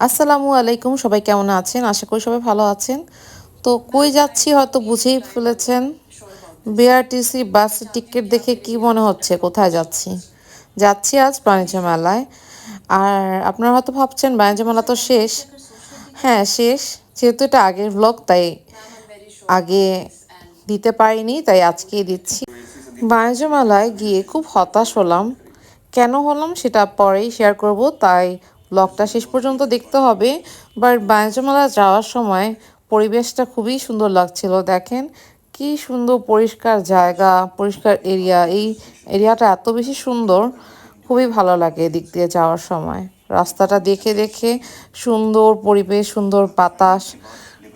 আসসালামু আলাইকুম, সবাই কেমন আছেন? আশা করি সবাই ভালো আছেন। তো কই যাচ্ছি হয়তো বুঝেই ফেলেছেন। বিআরটিসি বাস টিকিট দেখে কি মনে হচ্ছে? কোথায় যাচ্ছি? যাচ্ছি আজ বাণিজ্য মেলায়। আর আপনারা হয়তো ভাবছেন, বাণিজ্য মেলা তো শেষ। হ্যাঁ শেষ। যেহেতু এটা আগের ব্লগ, তাই আগে দিতে পারিনি, তাই আজকেই দিচ্ছি। বাণিজ্য মেলায় গিয়ে খুব হতাশ হলাম। কেন হলাম সেটা পরেই শেয়ার করব, তাই ব্লগটা শেষ পর্যন্ত দেখতে হবে। বাট বাণিজ্য মেলা যাওয়ার সময় পরিবেশটা খুবই সুন্দর লাগছিল। দেখেন কি সুন্দর পরিষ্কার জায়গা, পরিষ্কার এরিয়া। এই এরিয়াটা এত বেশি সুন্দর, খুবই ভালো লাগে এদিক দিয়ে যাওয়ার সময়। রাস্তাটা দেখে দেখে সুন্দর পরিবেশ, সুন্দর বাতাস,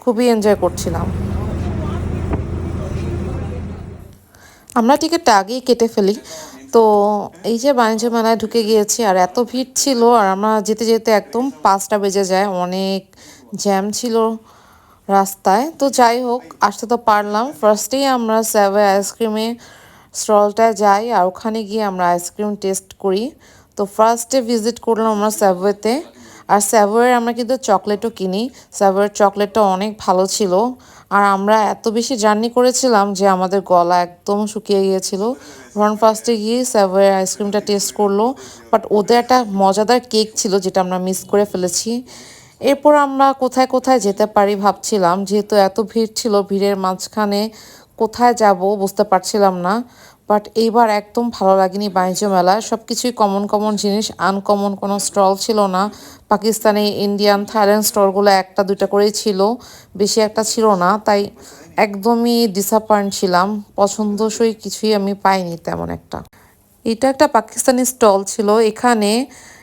খুবই এনজয় করছিলাম। আমরা টিকিটটা আগেই কেটে ফেলি। তো এই যে বাণিজ্য মেলায় ঢুকে গিয়েছি, আর এত ভিড় ছিল, আর আমরা যেতে যেতে একদম পাঁচটা বেজে যায়, অনেক জ্যাম ছিল রাস্তায়। তো যাই হোক, আসতে তো পারলাম। ফার্স্টেই আমরা স্যাভে আইসক্রিমে স্টলটায় যাই, আর ওখানে গিয়ে আমরা আইসক্রিম টেস্ট করি। তো ফার্স্টে ভিজিট করলাম আমরা স্যাভওয়েতে আর স্যাভোয়ের আমরা কিন্তু চকলেটও কিনি। স্যাভোয়ের চকলেটটা অনেক ভালো ছিল। আর আমরা এত বেশি জার্নি করেছিলাম যে আমাদের গলা একদম শুকিয়ে গিয়েছিল। রন ফার্স্টে গিয়ে স্যাভোয়ের আইসক্রিমটা টেস্ট করল বাট ওদের একটা মজাদার কেক ছিল যেটা আমরা মিস করে ফেলেছি। এরপর আমরা কোথায় কোথায় যেতে পারি ভাবছিলাম, যেহেতু এত ভিড় ছিল, ভিড়ের মাঝখানে কোথায় যাব বুঝতে পারছিলাম না। বাট এইবার একদম ভালো লাগেনি বাণিজ্য মেলায়। সব কিছুই কমন কমন জিনিস। আনকমন কোনো স্টল ছিল না। পাকিস্তানি ইন্ডিয়ান থাইল্যান্ড স্টলগুলো একটা, দুইটা করেই ছিল। বেশি একটা ছিল না। তাই একদমই ডিসঅ্যাপয়েন্ট ছিলাম। পছন্দসই কিছুই আমি পাইনি তেমন একটা। এটা একটা পাকিস্তানি স্টল ছিল। এখানে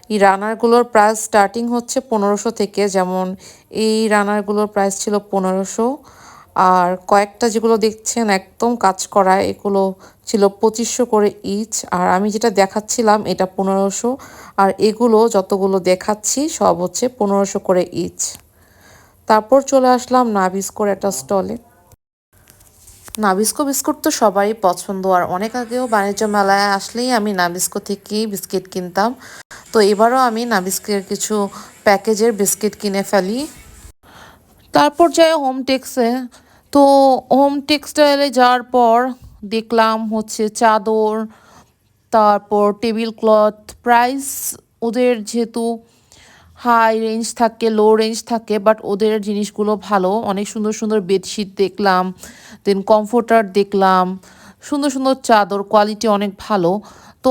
এই রানারগুলোর প্রাইস স্টার্টিং হচ্ছে পনেরোশো থেকে। যেমন এই রানারগুলোর প্রাইস ছিল পনেরোশো। আর কয়েকটা যেগুলো দেখছেন একদম কাজ করা, এগুলো ছিল পঁচিশশো করে ইচ আর আমি যেটা দেখাচ্ছিলাম এটা পনেরোশো, আর এগুলো যতগুলো দেখাচ্ছি সব হচ্ছে পনেরোশো করে ইচ তারপর চলে আসলাম নাবিস্কোর একটা স্টলে নাবিস্কো বিস্কুট তো সবারই পছন্দ, আর অনেক আগেও বাণিজ্য মেলায় আসলেই আমি নাবিস্কো থেকেই বিস্কিট কিনতাম। তো এবারও আমি নাবিস্কের কিছু প্যাকেজের বিস্কিট কিনে ফেলি। তারপর যাই হোম টেক্সে তো হোম টেক্সটাইলে যাওয়ার পর দেখলাম হচ্ছে চাদর, তারপর টেবিল ক্লথ প্রাইস ওদের যেহেতু হাই রেঞ্জ থাকে লো রেঞ্জ থাকে বাট ওদের জিনিসগুলো ভালো। অনেক সুন্দর সুন্দর বেডশিট দেখলাম দেন কমফোর্টার দেখলাম, সুন্দর সুন্দর চাদর কোয়ালিটি অনেক ভালো। তো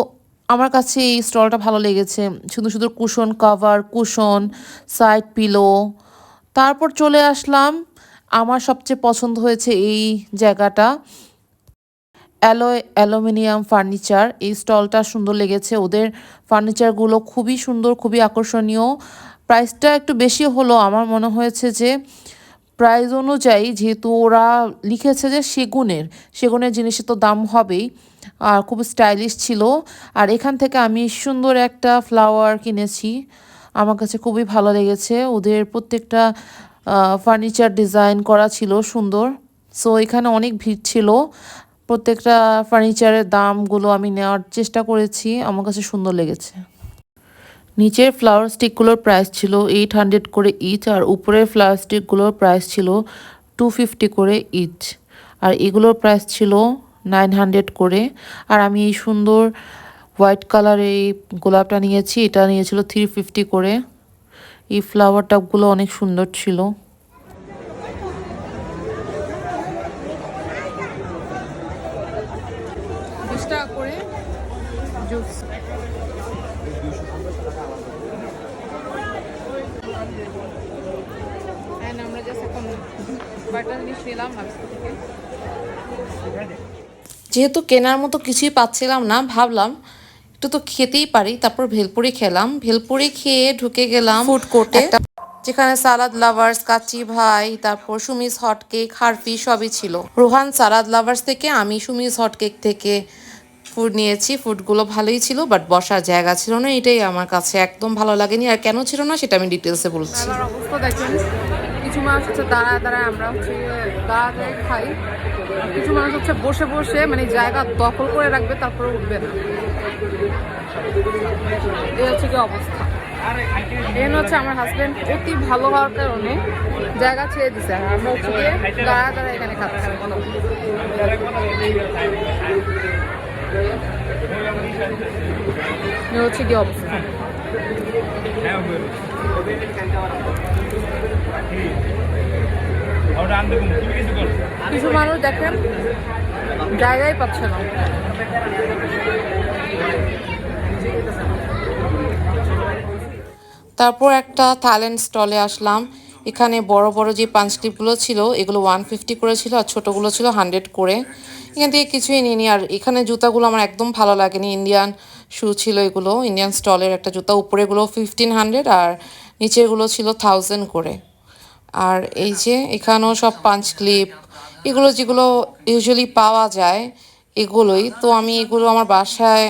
আমার কাছে এই স্টলটা ভালো লেগেছে। সুন্দর সুন্দর cushion cover cushion side pillow তারপর চলে আসলাম। আমার সবচেয়ে পছন্দ হয়েছে এই জায়গাটা। অ্যালো অ্যালুমিনিয়াম ফার্নিচার। এই স্টলটা সুন্দর লেগেছে। ওদের ফার্নিচারগুলো খুবই সুন্দর, খুবই আকর্ষণীয়। প্রাইসটা একটু বেশি হলো। আমার মনে হয়েছে যে, প্রাইস অনুযায়ী যেহেতু ওরা লিখেছে যে সেগুনের সেগুনের জিনিসের তো দাম হবেই। আর খুব স্টাইলিশ ছিল। আর এখান থেকে আমি সুন্দর একটা ফ্লাওয়ার কিনেছি। আমার কাছে খুবই ভালো লেগেছে। ওদের প্রত্যেকটা ফার্নিচার ডিজাইন করা ছিল সুন্দর। সো এখানে অনেক ভিড় ছিল। প্রত্যেকটা ফার্নিচারের দামগুলো আমি নেওয়ার চেষ্টা করেছি। আমার কাছে সুন্দর লেগেছে। নিচের ফ্লাওয়ার স্টিকগুলোর প্রাইস ছিল এইট হান্ড্রেড করে ইচ আর উপরের ফ্লাওয়ার স্টিকগুলোর প্রাইস ছিল টু ফিফটি করে ইচ আর এগুলোর প্রাইস ছিল নাইন হান্ড্রেড করে। আর আমি এই সুন্দর হোয়াইট কালার এই গোলাপটা নিয়েছি এটা নিয়েছিল থ্রি ফিফটি করে। এই ফ্লাওয়ার টাপগুলো অনেক সুন্দর ছিল। করে জুস আমরা just এখন বাটার জিনিস নিলাম থেকে। যেহেতু কেনার মতো কিছুই পাচ্ছিলাম না ভাবলাম একটু তো খেতেই পারি। তারপর ভেলপুরি খেলাম। ভেলপুরি খেয়ে ঢুকে গেলাম ফুড কোর্টে যেখানে সালাদ লাভার্স কাচি ভাই তারপর সুমিস হট কেক হারফি সবই ছিল। রোহান সালাদ লাভার্স থেকে আমি সুমিস হট কেক থেকে ফুড নিয়েছি। ফুডগুলো ভালোই ছিল বাট বসার জায়গা ছিল না। এটাই আমার কাছে একদম ভালো লাগেনি। আর কেন ছিল না সেটা আমি ডিটেলসে বলছি। অবস্থা দেখেন। কিছু মানুষ হচ্ছে দাঁড়ায় দাঁড়ায় আমরা হচ্ছে দাঁড়া দাঁড়ায় খাই। কিছু মানুষ হচ্ছে বসে বসে মানে জায়গা দখল করে রাখবে, তারপরে উঠবে না। এই হচ্ছে কি অবস্থা। এখানে হচ্ছে আমার হাজবেন্ড অতি ভালো হওয়ার কারণে জায়গা ছেড়ে দিছে। আর আমরা হচ্ছে গিয়ে দাঁড়া দাঁড়া এখানে খাচ্ছি। হচ্ছে কি অবস্থা। কিছু মানুষ দেখেন জায়গায় পাচ্ছে না। তারপর একটা থাইল্যান্ড স্টলে আসলাম। এখানে বড় বড় যে পাঁচ ক্লিপগুলো ছিল, এগুলো ওয়ান ফিফটি করে ছিল আর ছোটোগুলো ছিল হান্ড্রেড করে। এখান থেকে কিছুই নিইনি। আর এখানে জুতাগুলো আমার একদম ভালো লাগেনি। ইন্ডিয়ান শু ছিল এগুলো ইন্ডিয়ান স্টলের একটা জুতা। উপরেগুলো ফিফটিন হান্ড্রেড আর নিচেরগুলো ছিল থাউজেন্ড করে। আর এই যে এখানেও সব পাঞ্চ ক্লিপ এগুলো যেগুলো ইউজুয়ালি পাওয়া যায়, এগুলোই। তো আমি এগুলো আমার বাসায়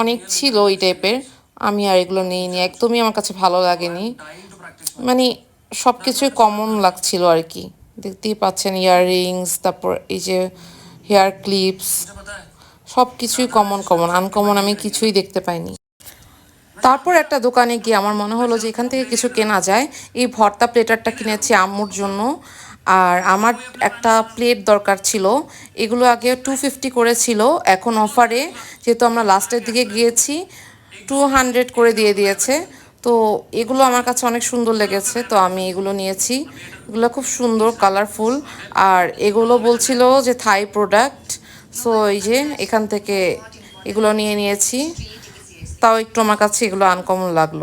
অনেক ছিল এই টাইপের আমি আর এগুলো নিইনি। একদমই আমার কাছে ভালো লাগেনি। মানে সব কিছুই কমন লাগছিল আর কি দেখতেই পাচ্ছেন ইয়াররিংস তারপর এই যে হেয়ার ক্লিপস সব কিছুই কমন কমন আনকমন আমি কিছুই দেখতে পাইনি। তারপর একটা দোকানে গিয়ে আমার মনে হলো যে এখান থেকে কিছু কেনা যায়। এই ভর্তা প্লেটারটা কিনেছি আম্মুর জন্য। আর আমার একটা প্লেট দরকার ছিল। এগুলো আগে টু ফিফটি করে ছিল। এখন অফারে যেহেতু আমরা লাস্টের দিকে গিয়েছি টু হান্ড্রেড করে দিয়ে দিয়েছে। তো এগুলো আমার কাছে অনেক সুন্দর লেগেছে, তো আমি এগুলো নিয়েছি। এগুলো খুব সুন্দর কালারফুল আর এগুলো বলছিল যে থাই প্রোডাক্ট সো এই যে এখান থেকে এগুলো নিয়ে নিয়েছি। তাও একটু আমার কাছে এগুলো আনকমন লাগল।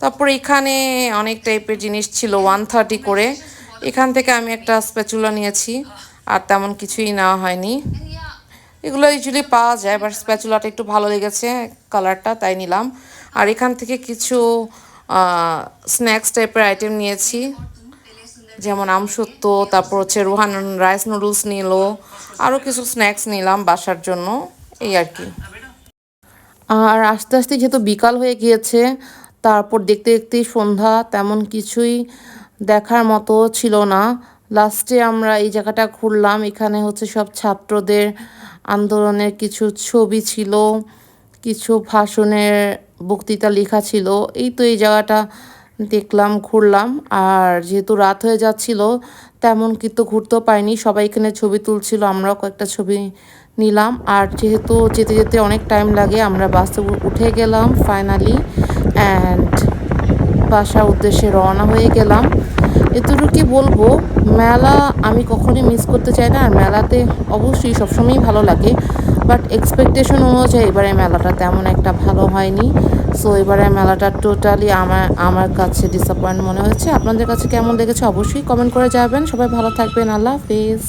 তারপর এখানে অনেক টাইপের জিনিস ছিল ওয়ান থার্টি করে। এখান থেকে আমি একটা স্প্যাচুলা নিয়েছি, আর তেমন কিছুই নেওয়া হয়নি। এগুলো ইউজুয়ালি পাওয়া যায় বাট স্প্যাচুলাটা একটু ভালো লেগেছে কালারটা তাই নিলাম। আর এখান থেকে কিছু স্ন্যাক্স টাইপের আইটেম নিয়েছি। যেমন আমসত্ব তারপর হচ্ছে রোহান রাইস নুডলস নিল আরও কিছু স্ন্যাক্স নিলাম বাসার জন্য, এই আর কি। আর আস্তে আস্তে যেহেতু বিকাল হয়ে গিয়েছে, তারপর দেখতে দেখতেই সন্ধ্যা, তেমন কিছুই দেখার মতো ছিল না। লাস্টে আমরা এই জায়গাটা ঘুরলাম, এখানে হচ্ছে সব ছাত্রদের আন্দোলনের কিছু ছবি ছিল, কিছু ভাষণের বক্তৃতা লেখা ছিল, এই তো এই জায়গাটা দেখলাম, ঘুরলাম। আর যেহেতু রাত হয়ে যাচ্ছিল, তেমন কিন্তু ঘুরতেও পাইনি সবাই এখানে ছবি তুলছিল, আমরাও কয়েকটা ছবি নিলাম। আর যেহেতু যেতে যেতে অনেক টাইম লাগে, আমরা বাসে উঠে গেলাম ফাইনালি অ্যান্ড বাসার উদ্দেশ্যে রওনা হয়ে গেলাম। এতটুকুই বলব, মেলা আমি কখনই মিস করতে চাই না, আর মেলাতে অবশ্যই সবসময়ই ভালো লাগে। বাট এক্সপেকটেশন অনুযায়ী এবারে মেলাটা তেমন একটা ভালো হয়নি। সো এবারে মেলাটা টোটালি আমার আমার কাছে ডিসঅ্যাপয়েন্ট মনে হয়েছে। আপনাদের কাছে কেমন লেগেছে অবশ্যই কমেন্ট করে যাবেন সবাই ভালো থাকবেন। আল্লাহ হাফিজ।